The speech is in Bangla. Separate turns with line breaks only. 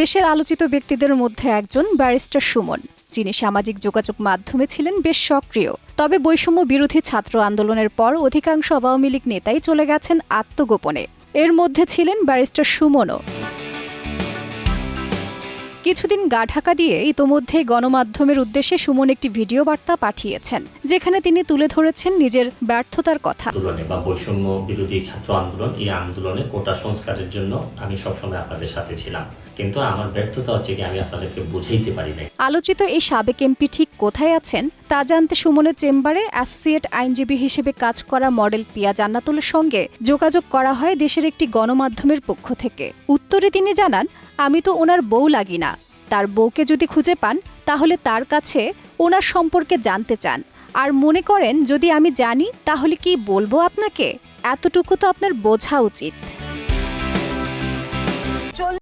দেশের আলোচিত ব্যক্তিদের মধ্যে একজন ব্যারিস্টার সুমন, যিনি সামাজিক যোগাযোগ মাধ্যমে ছিলেন বেশ সক্রিয়। তবে বৈষম্য বিরোধী ছাত্র আন্দোলনের পর অধিকাংশ আওয়ামী লীগ নেতাই চলে গেছেন আত্মগোপনে। এর মধ্যে ছিলেন ব্যারিস্টার সুমনও। কিছুদিন গা ঢাকা দিয়ে ইতোমধ্যে গণমাধ্যমের উদ্দেশ্যে সুমন একটি ভিডিও বার্তা পাঠিয়েছেন যেখানে তিনি তুলে ধরেছেন নিজের ব্যর্থতার কথা।
বা বৈষম্য বিরোধী ছাত্র আন্দোলন এই আন্দোলনে কোটা সংস্কারের জন্য আমি সবসময় আপনাদের সাথে ছিলাম। কিন্তু আমার ব্যর্থতা হচ্ছে কি আমি আপনাদেরকে বুঝাইতে পারি নাই।
আলোচিত এই সাবেক এমপি ঠিক কোথায় আছেন তা জানতে সুমনের চেম্বারে অ্যাসোসিয়েট আইনজীবী হিসেবে কাজ করা মডেল পিয়া জান্নাতুলের সঙ্গে যোগাযোগ করা হয় দেশের একটি গণমাধ্যমের পক্ষ থেকে। উত্তরে তিনি জানান আমি তো ওনার বউ লাগি না। তার বউকে যদি খুঁজে পান, তাহলে তার কাছে ওনার সম্পর্কে জানতে চান। আর মনে করেন, যদি আমি জানি, তাহলে কি বলব আপনাকে? এতটুকু তো আপনার বোঝা উচিত।